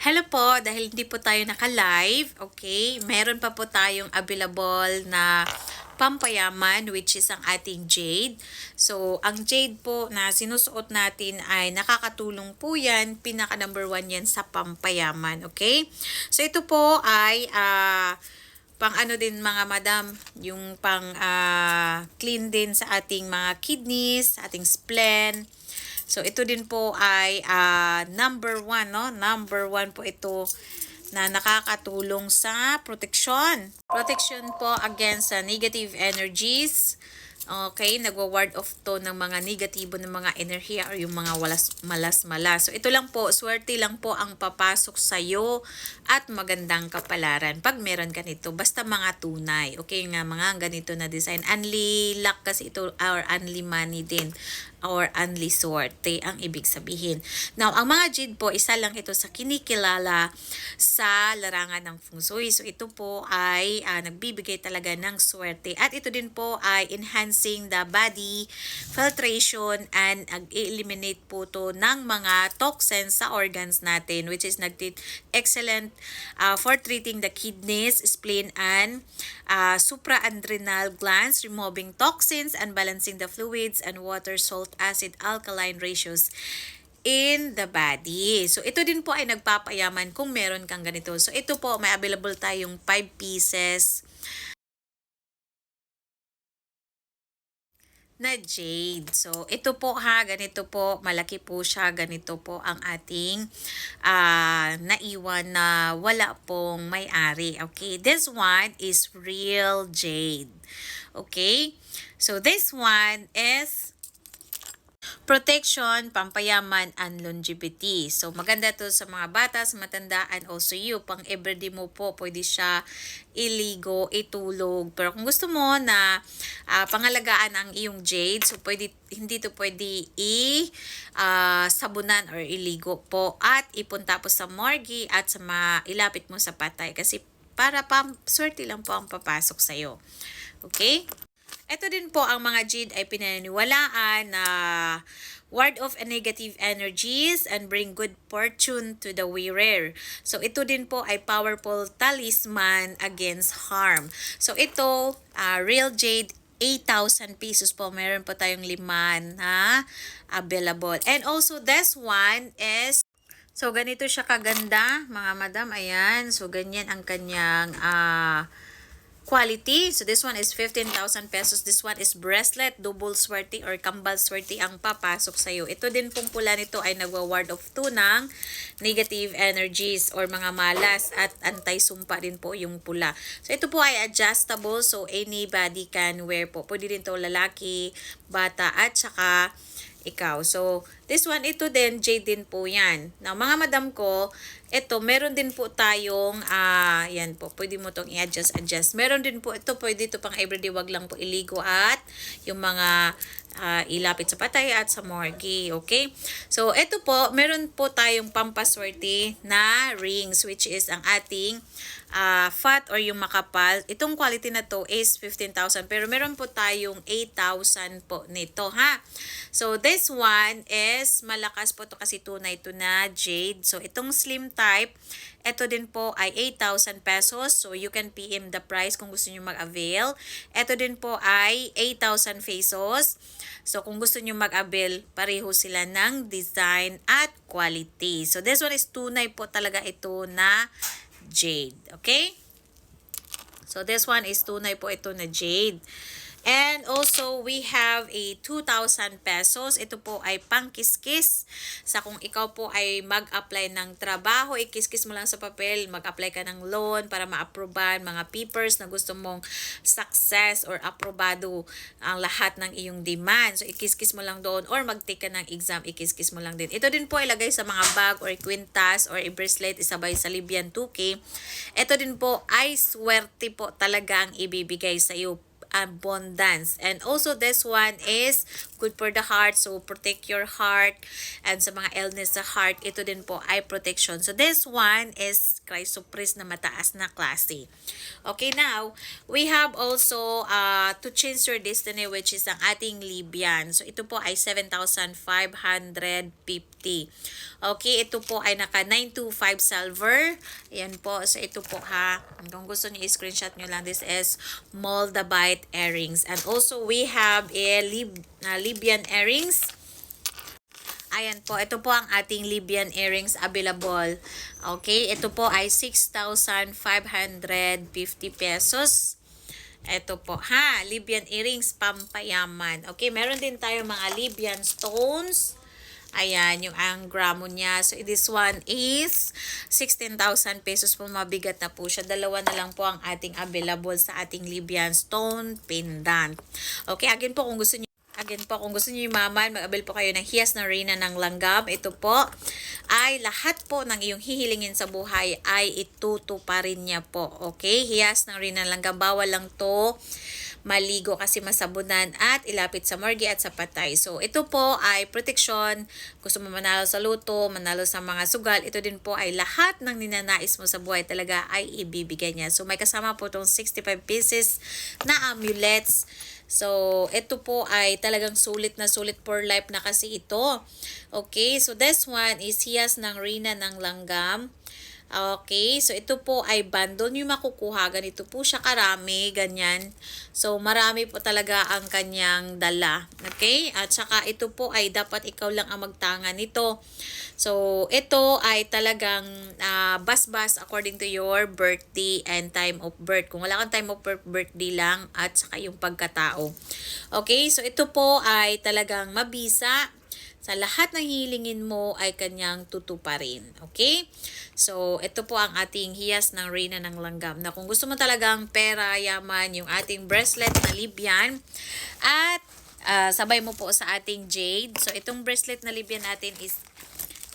Hello po, dahil hindi po tayo naka-live, okay, meron pa po tayong available na pampayaman which is ang ating jade. So, ang jade po na sinusuot natin ay nakakatulong po yan, pinaka number one yan sa pampayaman, okay? So, ito po ay ah, pang ano din mga madam, yung pang ah, clean din sa ating mga kidneys, ating spleen, So, ito din po ay ah, number one, no? Number one po ito na nakakatulong sa protection. Protection po against sa negative energies. Okay, nagwa-ward off to ng mga negatibo ng mga enerhiya or yung mga walas, malas-malas. So, ito lang po, swerte lang po ang papasok sa'yo at magandang kapalaran pag meron ka nito. Basta mga tunay. Okay nga, mga ganito na design. Unli luck kasi ito or unli money din or unli swerte ang ibig sabihin. Now, ang mga jade po, isa lang ito sa kinikilala sa larangan ng feng shui. So, ito po ay ah, nagbibigay talaga ng swerte. At ito din po ay enhancing the body filtration and nag-eliminate po to ng mga toxins sa organs natin which is nag excellent ah, for treating the kidneys, spleen, and uh, supraadrenal glands, removing toxins and balancing the fluids and water salt acid alkaline ratios in the body. So, ito din po ay nagpapayaman kung meron kang ganito. So, ito po, may available tayong 5 pieces na jade. So, ito po ha, ganito po, malaki po siya, ganito po ang ating ah, naiwan na wala pong may-ari. Okay, this one is real jade. Okay, so this one is protection, pampayaman, and longevity. So, maganda to sa mga bata, sa matanda, and also you. Pang everyday mo po, pwede siya iligo, itulog. Pero kung gusto mo na ah, pangalagaan ang iyong jade, so pwede, hindi to pwede i ah, sabunan or iligo po at ipunta po sa morgue at sa ma, ilapit mo sa patay kasi para pam swerte lang po ang papasok sa'yo. Okay? Ito din po ang mga jade ay pinaniniwalaan na ward off a negative energies and bring good fortune to the wearer. So ito din po ay powerful talisman against harm. So ito, ah, real jade 8,000 pesos po. Meron po tayong lima na available. And also this one is So, ganito siya kaganda, mga madam. Ayan. So, ganyan ang kanyang ah, quality. So, this one is 15,000 pesos. This one is bracelet, double swerte or kambal swerte ang papasok sa'yo. Ito din pong pula nito ay nagwa-ward of two ng negative energies or mga malas at anti-sumpa din po yung pula. So, ito po ay adjustable. So, anybody can wear po. Pwede din to lalaki, bata at saka ikaw. So, this one, ito din, jade din po yan. Now, mga madam ko, ito, meron din po tayong, ah, yan po, pwede mo tong i-adjust, adjust. Meron din po, ito, pwede ito pang everyday, wag lang po iligo at yung mga ah, ilapit sa patay at sa morgue, okay? So, ito po, meron po tayong pampaswerte na rings, which is ang ating ah, fat or yung makapal. Itong quality na to is 15,000, pero meron po tayong 8,000 po nito, ha? So, this one is malakas po to kasi tunay to na jade. So, itong slim type, ito din po ay 8,000 pesos. So, you can PM the price kung gusto nyo mag-avail. Ito din po ay 8,000 pesos. So, kung gusto nyo mag-avail, pareho sila ng design at quality. So, this one is tunay po talaga ito na jade. Okay? So, this one is tunay po ito na jade. And also, we have a 2,000 pesos. Ito po ay pangkiskis. Sa kung ikaw po ay mag-apply ng trabaho, ikiskis mo lang sa papel, mag-apply ka ng loan para ma-approvean mga papers na gusto mong success or aprobado ang lahat ng iyong demand. So, ikiskis mo lang doon or mag-take ka ng exam, ikiskis mo lang din. Ito din po ilagay sa mga bag or quintas or i-bracelet, isabay sa Libyan 2K. Ito din po ay swerte po talaga ang ibibigay sa iyo abundance. And also this one is good for the heart. So, protect your heart. And sa mga illness sa heart, ito din po ay protection. So, this one is Chrysopris na mataas na klase. Okay, now, we have also uh, to change your destiny which is ang ating Libyan. So, ito po ay 7,550. Okay, ito po ay naka 925 silver. Ayan po. So, ito po ha. Kung gusto niyo i-screenshot nyo lang, this is Moldavite earrings. And also, we have a Lib na Libyan earrings. Ayan po, ito po ang ating Libyan earrings available. Okay, ito po ay 6,550 pesos. Ito po, ha, Libyan earrings pampayaman. Okay, meron din tayo mga Libyan stones. Ayan, yung ang gramo niya. So, this one is 16,000 pesos po. Mabigat na po siya. Dalawa na lang po ang ating available sa ating Libyan stone pendant. Okay, again po kung gusto niyo Again po, kung gusto niyo yumaman, mag-avail po kayo ng hiyas na reyna ng langgam. Ito po ay lahat po ng iyong hihilingin sa buhay ay itutuparin niya po. Okay? Hiyas ng reyna ng langgam. Bawal lang to maligo kasi masabunan at ilapit sa morgue at sa patay. So, ito po ay protection. Gusto mo manalo sa luto, manalo sa mga sugal. Ito din po ay lahat ng ninanais mo sa buhay talaga ay ibibigay niya. So, may kasama po itong 65 pieces na amulets. So, ito po ay talagang sulit na sulit for life na kasi ito. Okay, so this one is hiyas ng Rina ng Langgam. Okay, so ito po ay bundle yung makukuha. Ganito po siya karami, ganyan. So, marami po talaga ang kanyang dala. Okay? At saka ito po ay dapat ikaw lang ang magtanga nito. So, ito ay talagang uh, bas-bas according to your birthday and time of birth. Kung wala kang time of birth, birthday lang at saka yung pagkatao. Okay? So, ito po ay talagang mabisa sa lahat ng hilingin mo ay kanyang tutuparin. Okay? So, ito po ang ating hiyas ng Reyna ng Langgam. Na kung gusto mo talagang pera, yaman, yung ating bracelet na Libyan. At uh, sabay mo po sa ating jade. So, itong bracelet na Libyan natin is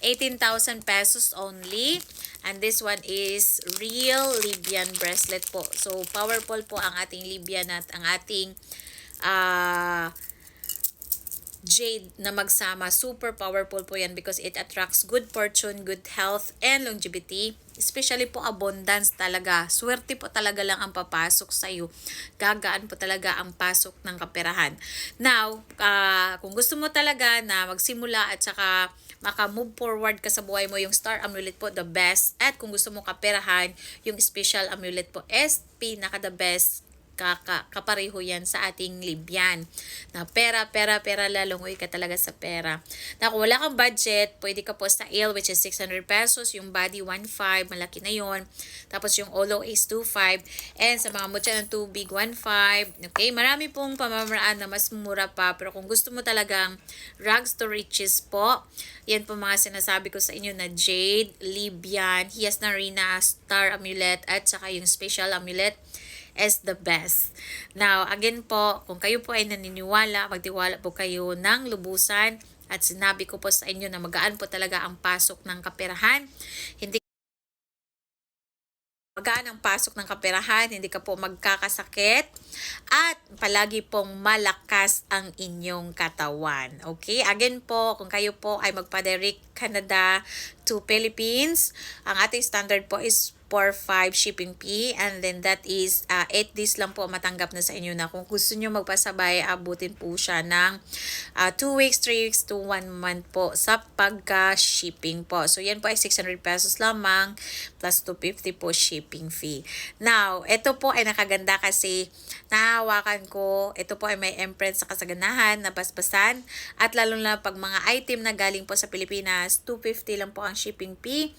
18,000 pesos only. And this one is real Libyan bracelet po. So, powerful po ang ating Libyan at ang ating uh, jade na magsama. Super powerful po yan because it attracts good fortune, good health, and longevity. Especially po abundance talaga. Swerte po talaga lang ang papasok sa iyo. Gagaan po talaga ang pasok ng kaperahan. Now, uh, kung gusto mo talaga na magsimula at saka maka-move forward ka sa buhay mo, yung star amulet po, the best. At kung gusto mo kaperahan, yung special amulet po is pinaka the best kaka, kapareho yan sa ating Libyan. Na pera, pera, pera, lalungoy ka talaga sa pera. Na kung wala kang budget, pwede ka po sa ale which is 600 pesos, yung body 1.5, malaki na yon Tapos yung olo is 2.5, and sa mga mutya ng tubig, 1.5. Okay, marami pong pamamaraan na mas mura pa, pero kung gusto mo talagang rags to riches po, yan po mga sinasabi ko sa inyo na jade, Libyan, hiyas na rina, star amulet, at saka yung special amulet is the best. Now, again po, kung kayo po ay naniniwala, magtiwala po kayo ng lubusan at sinabi ko po sa inyo na magaan po talaga ang pasok ng kaperahan. Hindi magaan ang pasok ng kaperahan, hindi ka po magkakasakit, at palagi pong malakas ang inyong katawan. Okay? Again po, kung kayo po ay magpa-direct Canada to Philippines, ang ating standard po is 4-5 shipping fee and then that is uh, 8 days lang po matanggap na sa inyo na kung gusto nyo magpasabay abutin po siya ng 2 uh, weeks, 3 weeks to 1 month po sa pagka-shipping po. So yan po ay 600 pesos lamang plus 250 po shipping fee. Now, ito po ay nakaganda kasi nahawakan ko, ito po ay may imprint sa kasaganahan na basbasan at lalo na pag mga item na galing po sa Pilipinas, 250 lang po ang shipping fee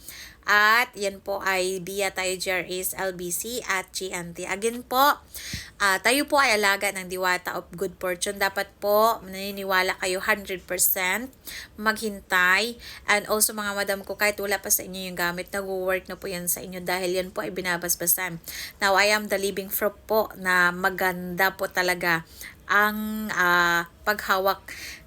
at yan po ay via tayo GRAs, LBC at GNT. Again po, uh, tayo po ay alaga ng diwata of good fortune. Dapat po naniniwala kayo 100% maghintay. And also mga madam ko, kahit wala pa sa inyo yung gamit, nag-work na po yan sa inyo dahil yan po ay binabasbasan. Now, I am the living proof po na maganda po talaga ang uh, paghawak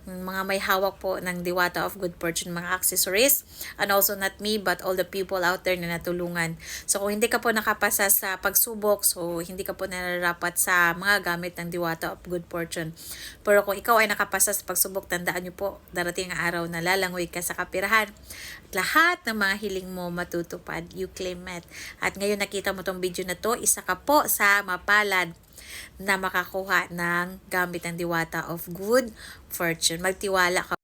mga may hawak po ng Diwata of Good Fortune, mga accessories. And also not me, but all the people out there na natulungan. So kung hindi ka po nakapasa sa pagsubok, so hindi ka po nararapat sa mga gamit ng Diwata of Good Fortune. Pero kung ikaw ay nakapasa sa pagsubok, tandaan nyo po, darating ang araw na lalangoy ka sa kapirahan. At lahat ng mga hiling mo matutupad. You claim it. At ngayon nakita mo tong video na to, isa ka po sa mapalad na makakuha ng gamit ng Diwata of Good Fortune. Magtiwala ka